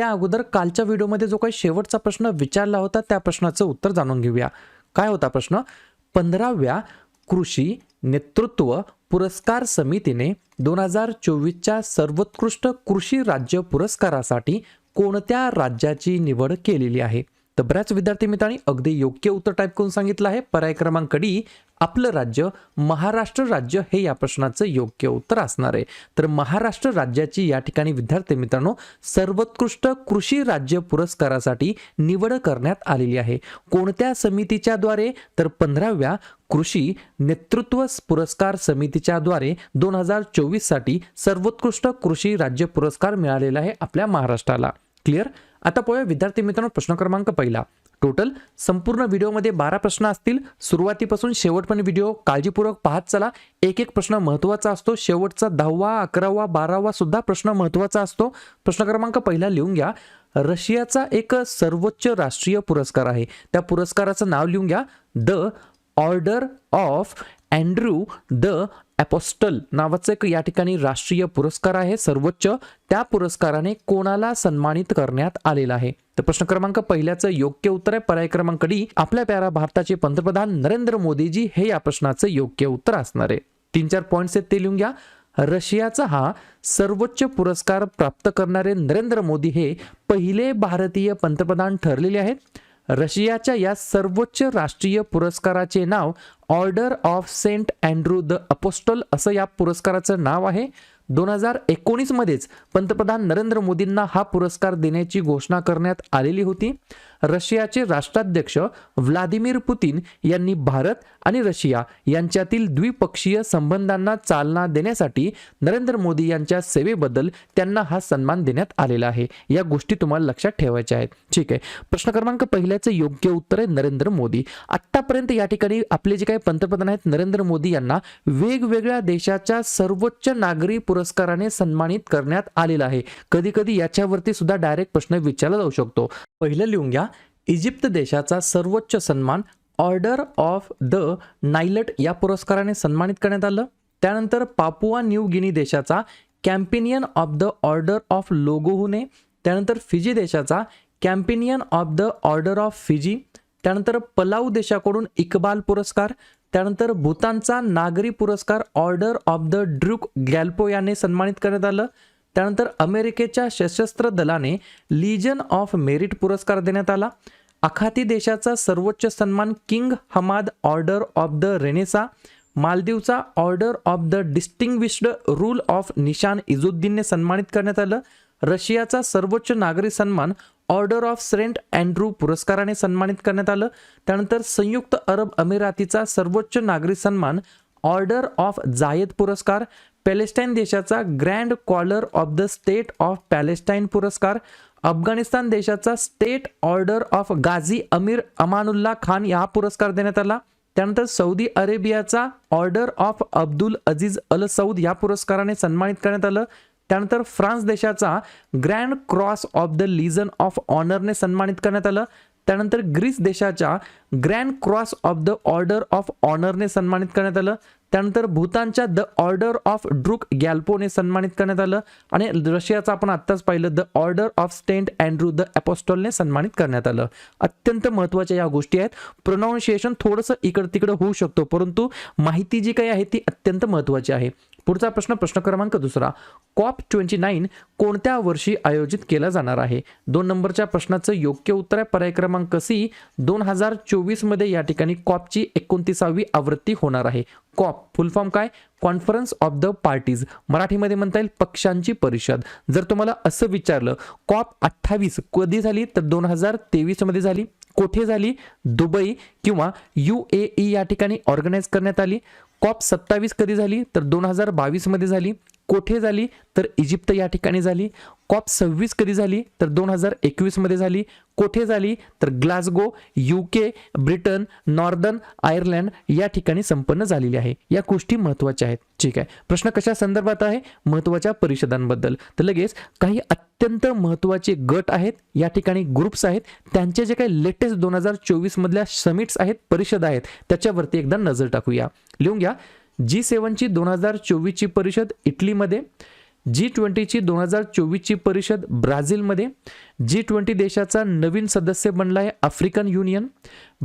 त्या अगोदर कालच्या व्हिडिओमध्ये जो काही शेवटचा प्रश्न विचारला होता त्या प्रश्नाचं उत्तर जाणून घेऊया. काय होता प्रश्न? पंधराव्या कृषी नेतृत्व पुरस्कार समितीने दोन हजार चोवीसच्या सर्वोत्कृष्ट कृषी राज्य पुरस्कारासाठी कोणत्या राज्याची निवड केलेली आहे? तर बऱ्याच विद्यार्थी मित्रांनी अगदी योग्य उत्तर टाईप करून सांगितलं आहे. पर्याय क्रमांक डी आपलं राज्य महाराष्ट्र राज्य हे या प्रश्नाचं योग्य उत्तर असणार आहे. तर महाराष्ट्र राज्याची या ठिकाणी विद्यार्थी मित्रांनो सर्वोत्कृष्ट कृषी राज्य पुरस्कारासाठी निवड करण्यात आलेली आहे. कोणत्या समितीच्या द्वारे तर पंधराव्या कृषी नेतृत्व पुरस्कार समितीच्या द्वारे दोन हजार चोवीससाठी सर्वोत्कृष्ट कृषी राज्य पुरस्कार मिळालेला आहे आपल्या महाराष्ट्राला. क्लिअर? आता पोया विद्यार्थी मित्रांनो प्रश्न क्रमांक पहिला. टोटल संपूर्ण व्हिडिओमध्ये बारा प्रश्न असतील. सुरुवातीपासून शेवटपर्यंत व्हिडिओ काळजीपूर्वक पाहत चला. एक एक प्रश्न महत्त्वाचा असतो. शेवटचा दहावा अकरावा बारावा सुद्धा प्रश्न महत्त्वाचा असतो. प्रश्न क्रमांक पहिला लिहून घ्या. रशियाचा एक सर्वोच्च राष्ट्रीय पुरस्कार आहे. त्या पुरस्काराचं नाव लिहून घ्या. The order of Andrew the apostle नावाचं एक या ठिकाणी राष्ट्रीय पुरस्कार आहे सर्वोच्च. त्या पुरस्काराने कोणाला सन्मानित करण्यात आलेला आहे? तर प्रश्न क्रमांक पहिल्याचं योग्य उत्तर आहे. पर्याय क्रमांक डी आपल्या प्यारा भारताचे पंतप्रधान नरेंद्र मोदीजी हे या प्रश्नाचं योग्य उत्तर असणार आहे. तीन चार पॉईंट्स आहेत ते लिहून घ्या. रशियाचा हा सर्वोच्च पुरस्कार प्राप्त करणारे नरेंद्र मोदी हे पहिले भारतीय पंतप्रधान ठरलेले आहेत. रशियाच्या या सर्वोच्च राष्ट्रीय पुरस्काराचे नाव order of Saint Andrew the apostle असं या पुरस्काराचं नाव आहे. दोन हजार एकोणीसमध्येच पंतप्रधान नरेंद्र मोदींना हा पुरस्कार देण्याची घोषणा करण्यात आलेली होती. रशियाचे राष्ट्राध्यक्ष व्लादिमीर पुतीन यांनी भारत आणि रशिया यांच्यातील द्विपक्षीय संबंधांना चालना देण्यासाठी नरेंद्र मोदी यांच्या सेवेबद्दल त्यांना हा सन्मान देण्यात आलेला आहे. या गोष्टी तुम्हाला लक्षात ठेवायच्या आहेत. ठीक आहे. प्रश्न क्रमांक पहिल्याचं योग्य उत्तर आहे नरेंद्र मोदी. आत्तापर्यंत या ठिकाणी आपले जे काही पंतप्रधान आहेत नरेंद्र मोदी यांना वेगवेगळ्या देशाच्या सर्वोच्च नागरी पुरस्काराने सन्मानित करण्यात आलेला आहे. कधी कधी याच्यावरती सुद्धा डायरेक्ट प्रश्न विचारला जाऊ शकतो. पहिलं लिहून घ्या. इजिप्त देशाचा सर्वोच्च सन्मान ऑर्डर ऑफ द नायलट या पुरस्काराने सन्मानित करण्यात आलं. त्यानंतर पापुआ न्यू गिनी देशाचा companion of the order of लोगोहुने त्यानंतर फिजी देशाचा companion of the order of Fiji त्यानंतर पलाऊ देशाकडून इकबाल पुरस्कार. त्यानंतर भूतानचा नागरी पुरस्कार order of the Druk Gyalpo याने सन्मानित करण्यात आलं. त्यानंतर अमेरिकेच्या सशस्त्र दलाने लिजन ऑफ मेरिट पुरस्कार देण्यात आला. अखाती देशाचा सर्वोच्च सन्मान King Hamad order of the renaissance मालदीवचा order of the distinguished rule of Nishan इजुद्दीनने सन्मानित करण्यात आलं. रशियाचा सर्वोच्च नागरी सन्मान ऑर्डर ऑफ सेंट अँड्रू पुरस्काराने सन्मानित करण्यात आलं. त्यानंतर संयुक्त अरब अमिरातीचा सर्वोच्च नागरी सन्मान ऑर्डर ऑफ जायद पुरस्कार पॅलेस्टाईन देशाचा grand collar of the state of Palestine पुरस्कार अफगाणिस्तान देशाचा state order of Ghazi Amir Amanullah Khan या पुरस्कार देण्यात आला. त्यानंतर Saudi अरेबियाचा order of Abdul Aziz Al Saud या पुरस्काराने सन्मानित करण्यात आलं. त्यानंतर फ्रान्स देशाचा grand cross of the legion of ऑनरने सन्मानित करण्यात आलं. त्यानंतर ग्रीस देशाच्या grand cross of the order of ऑनरने सन्मानित करण्यात आलं. त्यानंतर भूतानच्या द ऑर्डर ऑफ ड्रुक गॅल्पोने सन्मानित करण्यात आलं आणि रशियाचं आपण आत्ताच पाहिलं the order of saint Andrew the ॲपोस्टॉलने सन्मानित करण्यात आलं. अत्यंत महत्त्वाच्या या गोष्टी आहेत. प्रोनाऊन्शिएशन थोडंसं इकडं तिकडं होऊ शकतो परंतु माहिती जी काही आहे ती अत्यंत महत्त्वाची आहे. पुढचा प्रश्न प्रश्न क्रमांक दुसरा. कॉप ट्वेंटी नाईन कोणत्या वर्षी आयोजित केला जाणार आहे? दोन नंबरच्या प्रश्नाचं योग्य उत्तर आहे. पर्याय क्रमांक सी दोन हजार चोवीसमध्ये या ठिकाणी कॉपची एकोणतीसावी आवृत्ती होणार आहे. कॉप फुल फॉर्म काय? Conference of the parties. मराठीमध्ये म्हणता येईल पक्षांची परिषद. जर तुम्हाला असं विचारलं कॉप अठ्ठावीस कधी झाली? तर दोन हजार तेवीसमध्ये झाली. कोठे झाली? दुबई किंवा यू ए ई या ठिकाणी ऑर्गनाईज करण्यात आली. कॉप सत्तावीस कधी झाली? तर दोन हजार बावीसमध्ये झाली. कोठे झाली? तर इजिप्त या ठिकाणी झाली. कॉप सव्वीस कधी झाली? तर दोन हजार एकवीसमध्ये झाली. कोठे झाली? तर Glasgow U K Britain Northern Ireland या ठिकाणी संपन्न झालेली आहे. या गोष्टी महत्त्वाच्या आहेत. ठीक आहे. प्रश्न कशा संदर्भात आहे? महत्त्वाच्या परिषदांबद्दल. तर लगेच काही अत्यंत महत्त्वाचे गट आहेत या ठिकाणी ग्रुप्स आहेत. त्यांचे जे काही लेटेस्ट दोन हजार चोवीसमधल्या समिट्स आहेत परिषद आहेत त्याच्यावरती एकदा नजर टाकूया. लिहून घ्या. जी सेवनची दोन हजार चोवीसची परिषद इटलीमध्ये जी ट्वेंटीची दोन हजार चोवीसची परिषद ब्राझीलमध्ये जी ट्वेंटी देशाचा नवीन सदस्य बनला आहे आफ्रिकन युनियन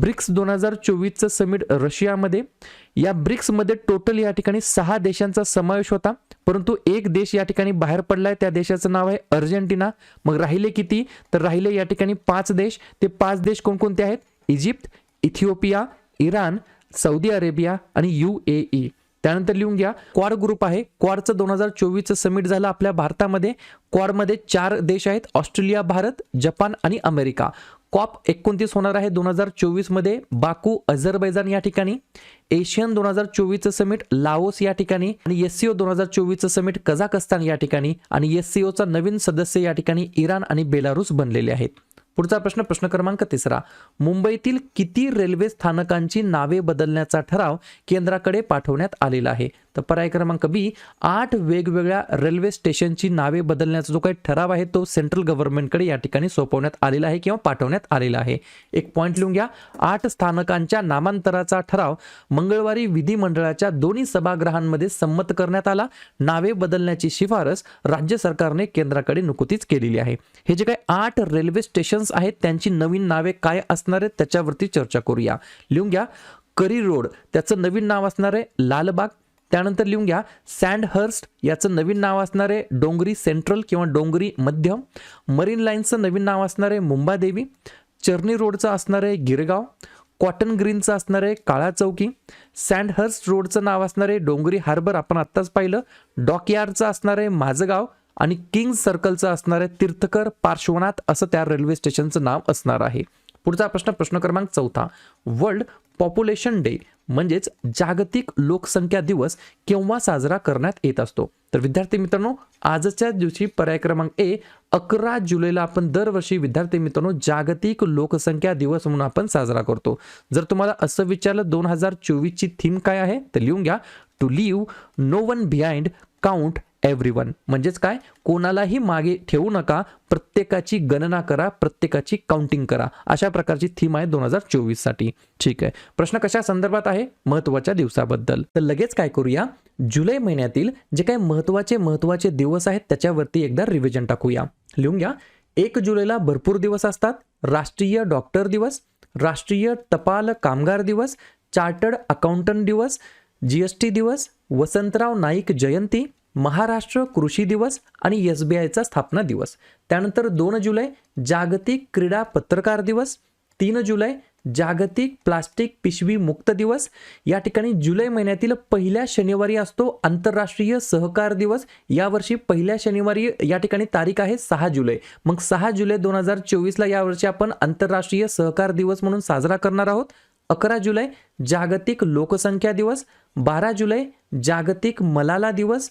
ब्रिक्स दोन हजार चोवीसचं समिट रशियामध्ये. या ब्रिक्समध्ये टोटल या ठिकाणी सहा देशांचा समावेश होता परंतु एक देश या ठिकाणी बाहेर पडला आहे त्या देशाचं नाव आहे अर्जेंटिना. मग राहिले किती? तर राहिले या ठिकाणी पाच देश. ते पाच देश कोणकोणते आहेत? Egypt Ethiopia Iran Saudi Arabia आणि यू ए ई. त्यानंतर लिहून घ्या क्वार ग्रुप आहे. क्वारचं दोन हजार चोवीसचं समिट झालं आपल्या भारतामध्ये. क्वारमध्ये चार देश आहेत ऑस्ट्रेलिया भारत जपान आणि अमेरिका. कॉप एकोणतीस होणार आहे दोन हजार चोवीसमध्ये बाकू अझरबैजान या ठिकाणी. एशियन दोन हजार चोवीसचं समिट लाओस या ठिकाणी. आणि एससीओ दोन हजार चोवीसचं समिट कझाकस्तान या ठिकाणी. आणि एससीओचा नवीन सदस्य या ठिकाणी इराण आणि बेलारूस बनलेले आहेत. पुढचा प्रश्न प्रश्न क्रमांक तिसरा. मुंबईतील किती रेल्वे स्थानकांची नावे बदलण्याचा ठराव केंद्राकडे पाठवण्यात आलेला आहे? तर पर्याय क्रमांक बी आठ वेगवेगळ्या रेल्वे स्टेशनची नावे बदलण्याचा जो काही ठराव आहे तो सेंट्रल गव्हर्नमेंटकडे या ठिकाणी सोपवण्यात आलेला आहे किंवा पाठवण्यात आलेला आहे. एक पॉईंट लिहून घ्या. आठ स्थानकांच्या नामांतराचा ठराव मंगळवारी विधिमंडळाच्या दोन्ही सभागृहांमध्ये संमत करण्यात आला. नावे बदलण्याची शिफारस राज्य सरकारने केंद्राकडे नुकतीच केलेली आहे. हे जे काही आठ रेल्वे स्टेशन्स आहेत त्यांची नवीन नावे काय असणार आहेत त्याच्यावरती चर्चा करूया. लिहून घ्या. करी रोड त्याचं नवीन नाव असणार आहे लालबाग त्यानंतर लिहून घ्या सँडहर्स्ट याचं नवीन नाव असणार आहे डोंगरी सेंट्रल किंवा डोंगरी मध्य मरीन लाईनचं नवीन नाव असणार आहे मुंबादेवी. चर्नी रोडचं असणार आहे गिरगाव. कॉटन ग्रीनचं असणार आहे काळा चौकी. सँडहर्स्ट रोडचं नाव असणार आहे डोंगरी हार्बर आपण आत्ताच पाहिलं. डॉकयार्डचं असणार आहे माझगाव आणि किंग्ज सर्कलचं असणार आहे तीर्थकर पार्श्वनाथ असं त्या रेल्वे स्टेशनचं नाव असणार आहे. पुढचा प्रश्न प्रश्न क्रमांक चौथा. वर्ल्ड पॉप्युलेशन डे म्हणजेच जागतिक लोकसंख्या दिवस केव्हा साजरा करण्यात येत असतो? तर विद्यार्थी मित्रांनो आजच्या दिवशी पर्याय क्रमांक ए अकरा जुलैला आपण दरवर्षी विद्यार्थी मित्रांनो जागतिक लोकसंख्या दिवस म्हणून आपण साजरा करतो. जर तुम्हाला असं विचारलं दोन हजार चोवीसची थीम काय आहे तर लिहून घ्या. To leave no one behind count everyone म्हणजेच काय? कोणालाही मागे ठेवू नका प्रत्येकाची गणना करा प्रत्येकाची काउंटिंग करा. अशा प्रकारची थीम आहे दोन हजार चोवीससाठी. ठीक आहे. प्रश्न कशा संदर्भात आहे? महत्त्वाच्या दिवसाबद्दल. तर लगेच काय करूया? जुलै महिन्यातील जे काही महत्त्वाचे महत्त्वाचे दिवस आहेत त्याच्यावरती एकदा रिव्हिजन टाकूया. लिहून घ्या. एक जुलैला भरपूर दिवस असतात. राष्ट्रीय डॉक्टर दिवस राष्ट्रीय टपाल कामगार दिवस चार्टर्ड अकाउंटंट दिवस जीएसटी दिवस वसंतराव नाईक जयंती महाराष्ट्र कृषी दिवस आणि एस बी आयचा स्थापना दिवस. त्यानंतर दोन जुलै जागतिक क्रीडा पत्रकार दिवस. तीन जुलै जागतिक प्लास्टिक पिशवी मुक्त दिवस. या ठिकाणी जुलै महिन्यातील पहिल्या शनिवारी असतो आंतरराष्ट्रीय सहकार दिवस. यावर्षी पहिल्या शनिवारी या ठिकाणी तारीख आहे सहा जुलै. मग सहा जुलै दोन हजार चोवीसला यावर्षी आपण आंतरराष्ट्रीय सहकार दिवस म्हणून साजरा करणार आहोत. अकरा जुलै जागतिक लोकसंख्या दिवस. बारा जुलै जागतिक मलाला दिवस.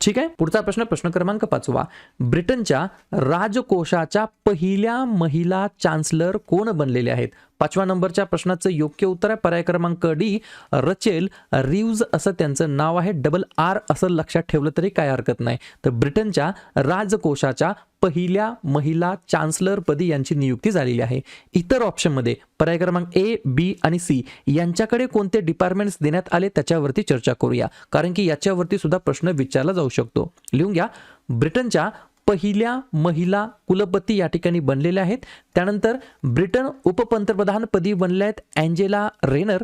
ठीक आहे? पुढचा प्रश्न प्रश्न क्रमांक पाचवा. ब्रिटनच्या राजकोषाच्या पहिल्या महिला चान्सलर कोण बनलेले आहेत? पाचव्या नंबरच्या प्रश्नाचं योग्य उत्तर आहे. पर्याय क्रमांक डी रचेल रिव्ज असं त्यांचं नाव आहे. डबल आर असं लक्षात ठेवलं तरी काय हरकत नाही. तर ब्रिटनच्या राजकोषाच्या पहिल्या महिला चान्सलर पदी यांची नियुक्ती झालेली आहे. इतर ऑप्शनमध्ये पर्याय क्रमांक ए बी आणि सी यांच्याकडे कोणते डिपार्टमेंट्स देण्यात आले त्याच्यावरती चर्चा करूया. कारण की याच्यावरती सुद्धा प्रश्न विचारला जाऊ शकतो. लिहून घ्या. ब्रिटनच्या पहिल्या महिला कुलपती या ठिकाणी बनलेल्या आहेत. त्यानंतर ब्रिटन उपपंतप्रधानपदी बनल्या आहेत अँजेला रेनर.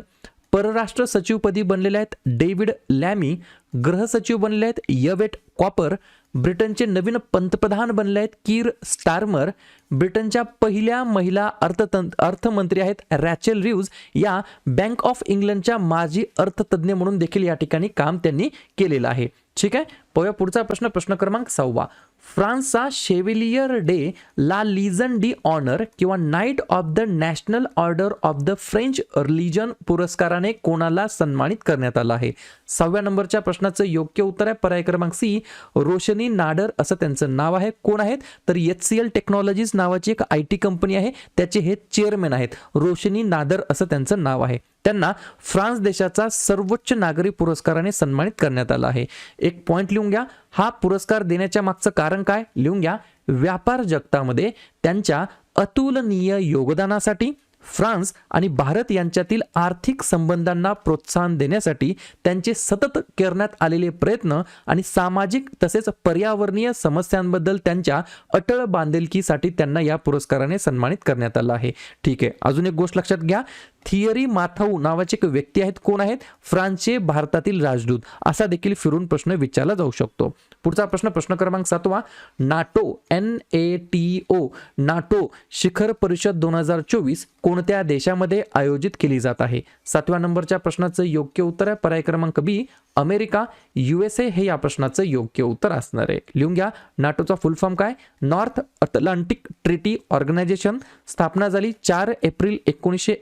परराष्ट्र सचिवपदी बनलेले आहेत डेव्हिड लॅमी. गृहसचिव बनले आहेत यवेट कॉपर ब्रिटनचे नवीन पंतप्रधान बनले आहेत कीर स्टार्मर. ब्रिटनच्या पहिल्या महिला अर्थतंत अर्थमंत्री आहेत रॅचेल रिव्ज. या बँक ऑफ इंग्लंडच्या माजी अर्थतज्ज्ञ म्हणून देखील या ठिकाणी काम त्यांनी केलेलं आहे. ठीक आहे? पाहूया पुढचा प्रश्न प्रश्न क्रमांक सहावा. फ्रान्सचा Chevalier de la Legion d' Honneur किंवा knight of the national order of the French religion पुरस्काराने कोणाला सन्मानित करण्यात आलं आहे? सहाव्या नंबरच्या प्रश्नाचं योग्य उत्तर आहे पर्याय क्रमांक सी. रोशनी नाडर असं त्यांचं नाव आहे. कोण आहेत? तर एच सी एल टेक्नॉलॉजीज नावाची एक आय टी कंपनी आहे. त्याचे हे चेअरमॅन आहेत. रोशनी नादर असं त्यांचं नाव आहे. त्यांना फ्रान्स देशाचा सर्वोच्च नागरी पुरस्काराने सन्मानित करण्यात आला आहे. एक पॉइंट लिहून घ्या. हा पुरस्कार देण्याच्या मागचं कारण काय? लिहून घ्या. व्यापार जगतामध्ये त्यांच्या अतुलनीय योगदानासाठी फ्रान्स आणि भारत यांच्यातील आर्थिक संबंधांना प्रोत्साहन देण्यासाठी त्यांचे सतत करण्यात आलेले प्रयत्न आणि सामाजिक तसेच पर्यावरणीय समस्यांबद्दल त्यांच्या अटळ बांधिलकीसाठी त्यांना या पुरस्काराने सन्मानित करण्यात आलं आहे. ठीक आहे. अजून एक गोष्ट लक्षात घ्या. थिअरी माथाऊ नावाचे एक व्यक्ती आहेत. कोण आहेत? फ्रान्सचे भारतातील राजदूत. असा देखील फिरून प्रश्न विचारला जाऊ शकतो. पुढचा प्रश्न प्रश्न क्रमांक सातवा. NATO N A T O NATO शिखर परिषद दोन हजार चोवीस कोणत्या देशामध्ये आयोजित केली जात आहे? सातव्या नंबरच्या प्रश्नाचं योग्य उत्तर आहे. पर्याय क्रमांक बी अमेरिका युएसए हे या प्रश्नाचं योग्य उत्तर असणार आहे. लिहून घ्या. नाटोचा फुल फॉर्म काय? North Atlantic Treaty Organization. स्थापना झाली चार एप्रिल एकोणीसशे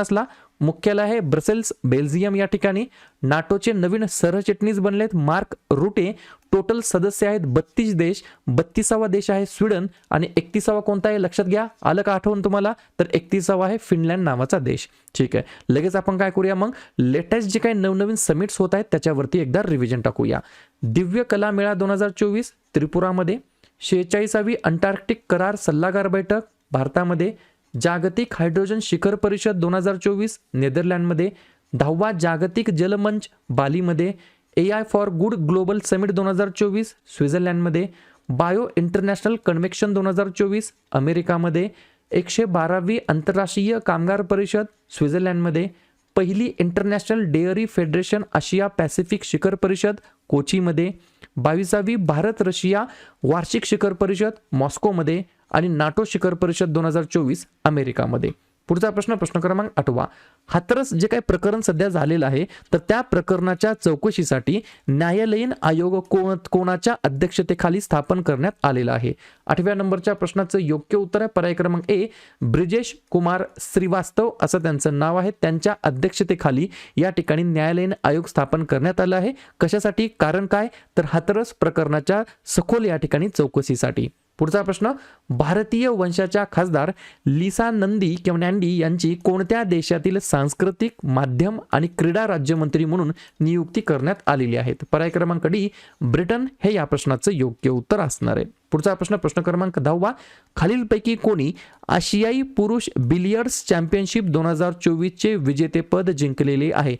एकोणपन्नासला मुख्यालय आहे ब्रसेल्स बेल्जियम या ठिकाणी. नाटोचे नवीन सरचिटणीस बनलेत मार्क रुटे. टोटल सदस्य आहेत बत्तीस देश बत्तीसावा देश आहे स्वीडन आणि एकतीसावा कोणता आहे लक्षात घ्या. आलं का आठवण तुम्हाला? तर एकतीसावा आहे फिनलँड नावाचा देश. ठीक आहे. लगेच आपण काय करूया मग? लेटेस्ट जे काही नवनवीन समिट्स होत आहेत त्याच्यावरती एकदा रिव्हिजन टाकूया. दिव्य कला मेळा दोन हजार चोवीस त्रिपुरामध्ये. शेहेचाळीसावी अंटार्क्टिक करार सल्लागार बैठक भारतामध्ये. जागतिक हायड्रोजन शिखर परिषद दोन हजार चोवीस नेदरलँडमध्ये दहावा जागतिक जलमंच बालीमध्ये A I for good global summit दोन हजार चोवीस स्वित्झर्लंडमध्ये बायो इंटरनॅशनल कन्व्हेक्शन दोन हजार चोवीस अमेरिकामध्ये एकशे बारावी आंतरराष्ट्रीय कामगार परिषद स्वित्झर्लंडमध्ये पहिली international dairy federation Asia Pacific शिखर परिषद कोचीमध्ये बावीसावी भारत रशिया वार्षिक शिखर परिषद मॉस्कोमध्ये आणि नाटो शिखर परिषद दोन हजार चोवीस अमेरिकामध्ये. पुढचा प्रश्न प्रश्न क्रमांक आठवा. हाथरस जे काही प्रकरण सध्या झालेलं आहे तर त्या प्रकरणाच्या चौकशीसाठी न्यायालयीन आयोग कोण कोणाच्या अध्यक्षतेखाली स्थापन करण्यात आलेला आहे? आठव्या नंबरच्या प्रश्नाचं योग्य उत्तर आहे. पर्याय क्रमांक ए ब्रिजेश कुमार श्रीवास्तव असं त्यांचं नाव आहे. त्यांच्या अध्यक्षतेखाली या ठिकाणी न्यायालयीन आयोग स्थापन करण्यात आलं आहे. कशासाठी? कारण काय? तर हाथरस प्रकरणाच्या सखोल या ठिकाणी चौकशीसाठी. पुढचा प्रश्न भारतीय वंशाच्या खासदार लिसा नंदी किंवा नँडी यांची कोणत्या देशातील सांस्कृतिक माध्यम आणि क्रीडा राज्यमंत्री म्हणून नियुक्ती करण्यात आलेली आहेत? पर्याय क्रमांक डी ब्रिटन हे या प्रश्नाचं योग्य उत्तर असणार आहे. पुढचा प्रश्न प्रश्न क्रमांक दहावा खालीलपैकी कोणी आशियाई पुरुष बिलियर्ड्स चॅम्पियनशिप दोन हजार चोवीसचे विजेतेपद जिंकलेले आहे?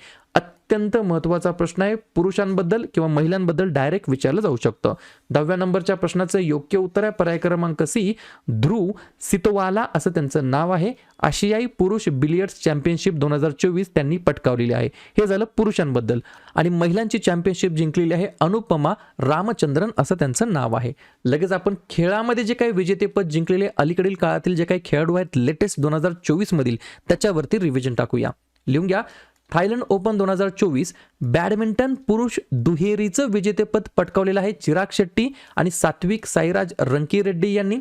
अत्यंत महत्त्वाचा प्रश्न आहे. पुरुषांबद्दल किंवा महिलांबद्दल डायरेक्ट विचारलं जाऊ शकतं. दहाव्या नंबरच्या प्रश्नाचं योग्य उत्तर आहे. पर्याय क्रमांक सी ध्रुव सितवाला असं त्यांचं नाव आहे. आशियाई पुरुष बिलियर्ड्स चॅम्पियनशिप दोन हजार चोवीस त्यांनी पटकावलेली आहे. हे झालं पुरुषांबद्दल. आणि महिलांची चॅम्पियनशिप जिंकलेली आहे अनुपमा रामचंद्रन असं त्यांचं नाव आहे. लगेच आपण खेळामध्ये जे काही विजेतेपद जिंकलेले अलीकडील काळातील जे काही खेळाडू आहेत लेटेस्ट दोन हजार चोवीसमधील त्याच्यावरती रिव्हिजन टाकूया. लिहून घ्या. थायलंड ओपन दोन हजार चोवीस बॅडमिंटन पुरुष दुहेरीचं विजेतेपद पटकावलेलं आहे चिराग शेट्टी आणि सात्विक साईराज रंकीरेड्डी यांनी.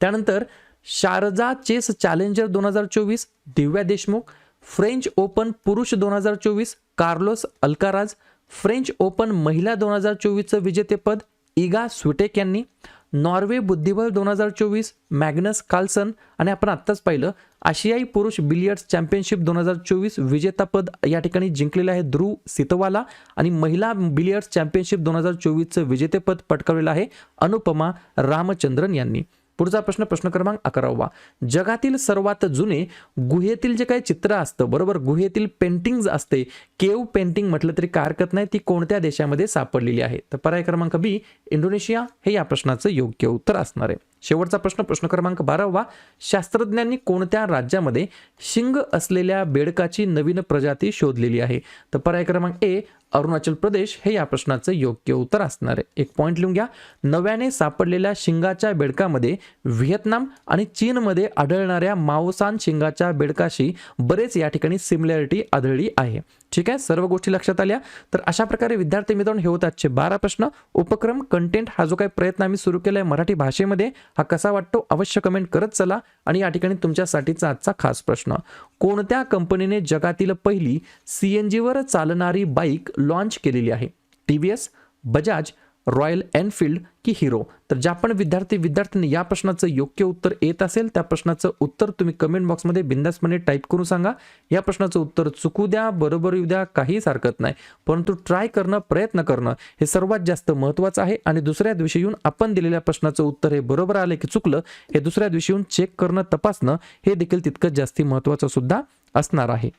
त्यानंतर शारजा चेस चॅलेंजर दोन हजार चोवीस दिव्या देशमुख फ्रेंच ओपन पुरुष दोन हजार चोवीस कार्लोस अल्काराज फ्रेंच ओपन महिला दोन हजार चोवीसचं विजेतेपद इगा स्विटेक यांनी नॉर्वे बुद्धिबळ दोन हजार चोवीस मॅग्नस कार्लसन आणि आपण आत्ताच पाहिलं आशियाई पुरुष बिलियर्ड्स चॅम्पियनशिप दोन हजार चोवीस विजेतापद या ठिकाणी जिंकलेलं आहे ध्रुव सितवाला आणि महिला बिलियर्ड्स चॅम्पियनशिप दोन हजार चोवीसचं विजेतेपद पटकावलेलं आहे अनुपमा रामचंद्रन यांनी. पुढचा प्रश्न प्रश्न क्रमांक अकरावा. जगातील सर्वात जुने गुहेतील जे काही चित्र असतं बरोबर? गुहेतील पेंटिंग्ज असते. केव पेंटिंग म्हटलं तरी काय हरकत नाही ती कोणत्या देशामध्ये सापडलेली आहे? तर पर्याय क्रमांक बी इंडोनेशिया. हे या प्रश्नाचं योग्य उत्तर असणार आहे. शेवटचा प्रश्न प्रश्न क्रमांक बारावा. शास्त्रज्ञांनी कोणत्या राज्यामध्ये शिंग असलेल्या बेडकाची नवीन प्रजाती शोधलेली आहे? तर पर्याय क्रमांक ए अरुणाचल प्रदेश हे या प्रश्नाचं योग्य उत्तर असणार आहे. एक पॉईंट लिहून घ्या. नव्याने सापडलेल्या शिंगाच्या बेडकामध्ये व्हिएतनाम आणि चीनमध्ये आढळणाऱ्या माओसान शिंगाच्या बेडकाशी बरेच या ठिकाणी सिमिलॅरिटी आढळली आहे. ठीक आहे? सर्व गोष्टी लक्षात आल्या? तर अशा प्रकारे विद्यार्थी मित्रांनो हे होत आजचे बारा प्रश्न. उपक्रम कंटेंट हा जो काही प्रयत्न आम्ही सुरू केला आहे मराठी भाषेमध्ये हा कसा वाटतो अवश्य कमेंट करत चला आणि या ठिकाणी तुमच्यासाठीचा आजचा खास प्रश्न. कोणत्या कंपनीने जगातील पहिली सी एन जीवर चालणारी बाईक लॉन्च केलेली आहे. T V S Bajaj Royal Enfield की हिरो तर ज्या पण विद्यार्थी विद्यार्थ्यांनी या प्रश्नाचं योग्य उत्तर येत असेल त्या प्रश्नाचं उत्तर तुम्ही कमेंट बॉक्समध्ये बिंदासपणे टाईप करून सांगा. या प्रश्नाचं उत्तर चुकू द्या बरोबर येऊ द्या काहीच हरकत नाही. परंतु ट्राय करणं प्रयत्न करणं हे सर्वात जास्त महत्त्वाचं आहे. आणि दुसऱ्या दिवशी येऊन आपण दिलेल्या प्रश्नाचं उत्तर हे बरोबर आलं की चुकलं हे दुसऱ्या दिवशी येऊन चेक करणं तपासणं हे देखील तितकंच जास्ती महत्त्वाचं सुद्धा असणार आहे.